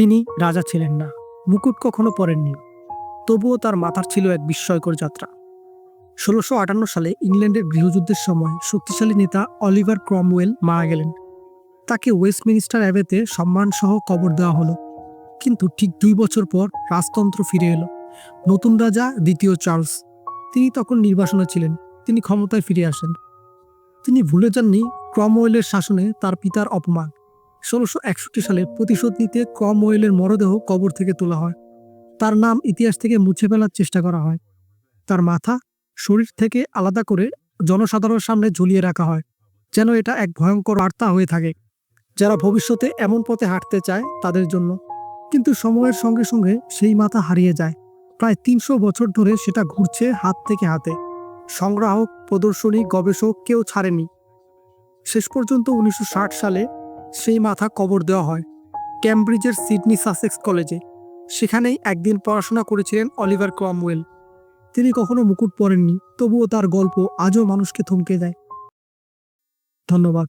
তিনি রাজা ছিলেন না, মুকুট কখনো পরেননি। তবুও তার মাথার ছিল এক বিস্ময়কর যাত্রা। ষোলোশো আটান্ন সালে ইংল্যান্ডের গৃহযুদ্ধের সময় শক্তিশালী নেতা অলিভার ক্রমওয়েল মারা গেলেন। তাকে ওয়েস্টমিনিস্টার অ্যাবেতে সম্মানসহ কবর দেওয়া হলো। কিন্তু ঠিক দুই বছর পর রাজতন্ত্র ফিরে এলো। নতুন রাজা দ্বিতীয় চার্লস। তিনি তখন নির্বাসনে ছিলেন, তিনি ক্ষমতায় ফিরে আসেন। তিনি ভুলে যাননি ক্রমওয়েলের শাসনে তার পিতার অপমান। ষোলোশো একষট্টি সালে প্রতিশোধ নিতে ক্রমওয়েলের মরদেহ কবর থেকে তোলা হয়। তার নাম ইতিহাস থেকে মুছে ফেলার চেষ্টা করা হয়। তার মাথা, শরীর থেকে আলাদা করে জনসাধারণের সামনে ঝুলিয়ে রাখা হয়, যেন এটা এক ভয়ঙ্কর বার্তা হয়ে থাকে। যারা ভবিষ্যতে এমন পথে হাঁটতে চায় তাদের জন্য। কিন্তু সময়ের সঙ্গে সঙ্গে সেই মাথা হারিয়ে যায়। প্রায় তিনশো বছর ধরে সেটা ঘুরছে হাত থেকে হাতে। সংগ্রাহক, প্রদর্শনী, গবেষক কেউ ছাড়েনি। শেষ পর্যন্ত উনিশশো ষাট সালে সেই মাথা কবর দেওয়া হয় ক্যামব্রিজের সিডনি সাসেক্স কলেজে। সেখানেই একদিন পড়াশোনা করেছিলেন অলিভার ক্রমওয়েল। তিনি কখনো মুকুট পড়েননি তবুও তার গল্প আজও মানুষকে থমকে দেয়। ধন্যবাদ।